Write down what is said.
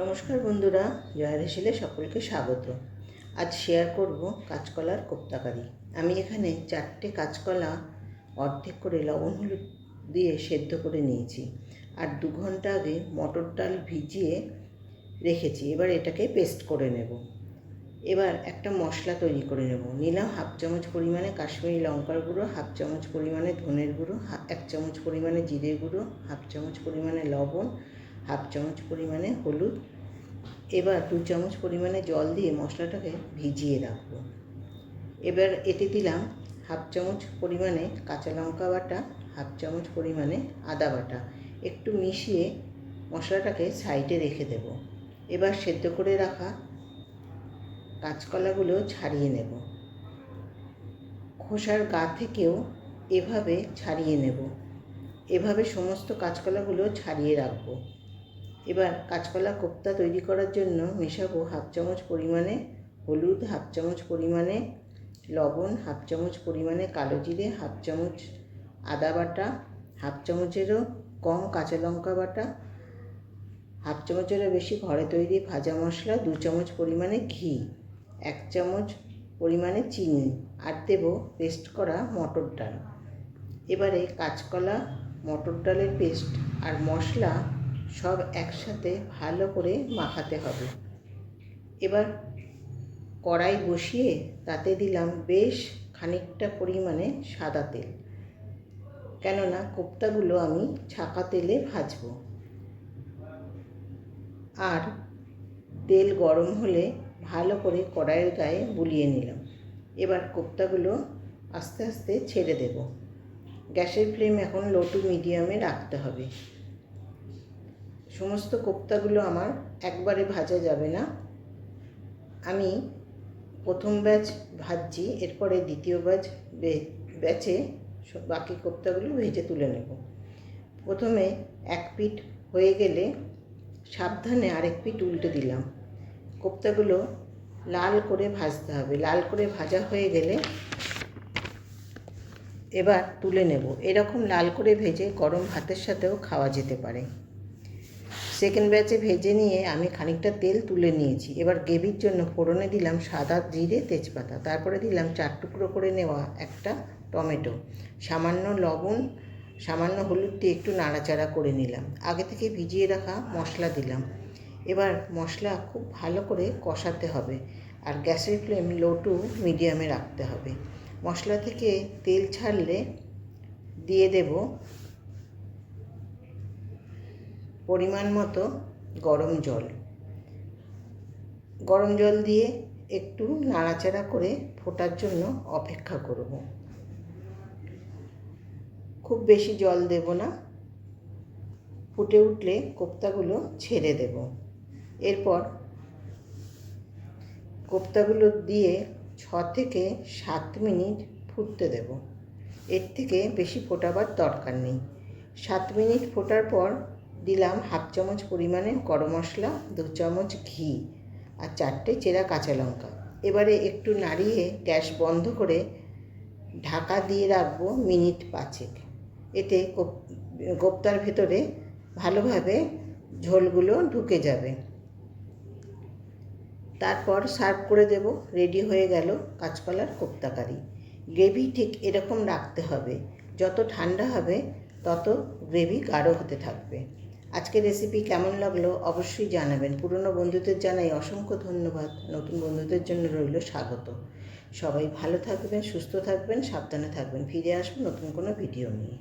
নমস্কার বন্ধুরা জয়া রেসিলে সকলকে স্বাগত। আজ শেয়ার করব কাঁচকলার কোপ্তাকারি। আমি এখানে চারটে কাঁচকলা অর্ধেক করে লবণ হলুদ দিয়ে সেদ্ধ করে নিয়েছি। আর দু ঘণ্টা আগে মটর ডাল ভিজিয়ে রেখেছি। এবার এটাকে পেস্ট করে নেব। এবার একটা মশলা তৈরি করে নেব। নিলাম হাফ চামচ পরিমাণে কাশ্মীরি লঙ্কার গুঁড়ো, হাফ চামচ পরিমাণে ধনের গুঁড়ো এক চামচ পরিমাণে জিরে গুঁড়ো, হাফ চামচ পরিমাণে লবণ হাফ চামচ পরিমাণে হলুদ। এবার দু চামচ পরিমাণে জল দিয়ে মশলাটাকে ভিজিয়ে রাখব। এবার এতে দিলাম হাফ চামচ পরিমাণে কাঁচা লঙ্কা বাটা, হাফ চামচ পরিমাণে আদা বাটা। একটু মিশিয়ে মশলাটাকে সাইডে রেখে দেব। এবার সেদ্ধ করে রাখা কাঁচকলাগুলো ছাড়িয়ে নেব। খোসার গা থেকেও এভাবে ছাড়িয়ে নেব। এভাবে সমস্ত কাঁচকলাগুলো ছাড়িয়ে রাখব। এবার কাঁচকলা কোপ্তা তৈরি করার জন্য মেশাবো হাফ চামচ পরিমাণে হলুদ, হাফ চামচ পরিমাণে লবণ, হাফ চামচ পরিমাণে কালো জিরে, হাফ চামচ আদা বাটা, হাফ চামচেরও কম কাঁচা লঙ্কা বাটা, হাফ চামচেরও বেশি ঘরে তৈরি ভাজা মশলা, দু চামচ পরিমাণে ঘি, এক চামচ পরিমাণে চিনি আর দেব পেস্ট করা মটর ডাল। এবারে কাঁচকলা, মটর ডালের পেস্ট আর মশলা সব একসাথে ভালো করে মাখাতে হবে। এবার কড়াই বসিয়ে তাতে দিলাম বেশ খানিকটা পরিমাণে সাদা তেল। কেননা কোপ্তাগুলো আমি ছাকা তেলে ভাজবো। আর তেল গরম হলে ভালো করে কড়াইয়ের গায়ে বুলিয়ে নিলাম। এবার কোপ্তাগুলো আস্তে আস্তে ছেড়ে দেব। গ্যাসের ফ্লেম এখন লো টু মিডিয়ামে রাখতে হবে। সমস্ত কোপ্তাগুলো আমার একবারে ভাজা যাবে না। আমি প্রথম ব্যাচ ভাজছি, এরপরে দ্বিতীয় ব্যাচ ব্যাচে বাকি কোপ্তাগুলো ভেজে তুলে নেব। প্রথমে এক পিঠ হয়ে গেলে সাবধানে আরেক পিঠ উল্টে দিলাম। কোপ্তাগুলো লাল করে ভাজতে হবে। লাল করে ভাজা হয়ে গেলে এবার তুলে নেব। এরকম লাল করে ভেজে গরম ভাতের সাথেও খাওয়া যেতে পারে। সেকেন্ড ব্যাচে ভেজে নিয়ে আমি খানিকটা তেল তুলে নিয়েছি। এবার গ্রেভির জন্য ফোড়নে দিলাম সাদা জিরে তেজপাতা। তারপরে দিলাম চার টুকরো করে নেওয়া একটা টমেটো। সামান্য লবণ, সামান্য হলুদ দিয়ে একটু নাড়াচাড়া করে নিলাম। আগে থেকে ভিজিয়ে রাখা মশলা দিলাম। এবার মশলা খুব ভালো করে কষাতে হবে আর গ্যাসের ফ্লেম লো টু মিডিয়ামে রাখতে হবে। মশলা থেকে তেল ছাড়লে দিয়ে দেব পরিমাণ মতো গরম জল। গরম জল দিয়ে একটু নাড়াচাড়া করে ফোটার জন্য অপেক্ষা করব। খুব বেশি জল দেব না। ফুটে উঠলে কোপ্তাগুলো ছেড়ে দেব। এরপর কোপ্তাগুলো দিয়ে ছ থেকে সাত মিনিট ফুটতে দেব। এর থেকে বেশি ফোটাবার দরকার নেই। সাত মিনিট ফোটার পর দিলাম হাফ চামচ পরিমাণে গরম মশলা, দু চামচ ঘি আর চারটে চেরা কাঁচা লঙ্কা। এবারে একটু নাড়িয়ে গ্যাস বন্ধ করে ঢাকা দিয়ে রাখব মিনিট পাঁচেক। এতে কোপ- কোপ্তার ভেতরে ভালোভাবে ঝোলগুলো ঢুকে যাবে। তারপর সার্ভ করে দেব, রেডি হয়ে গেল কাঁচকলার কোপ্তাকারি গ্রেভি ঠিক এরকম রাখতে হবে, যত ঠান্ডা হবে তত গ্রেভি গাঢ় হতে থাকবে। আজকের রেসিপি কেমন লাগল অবশ্যই জানাবেন। পুরনো বন্ধুদের জানাই অসংখ্য ধন্যবাদ। নতুন বন্ধুদের জন্য রইল স্বাগত। সবাই ভালো থাকবেন, সুস্থ থাকবেন, সাবধানে থাকবেন। ফিরে আসব নতুন কোনো ভিডিও নিয়ে।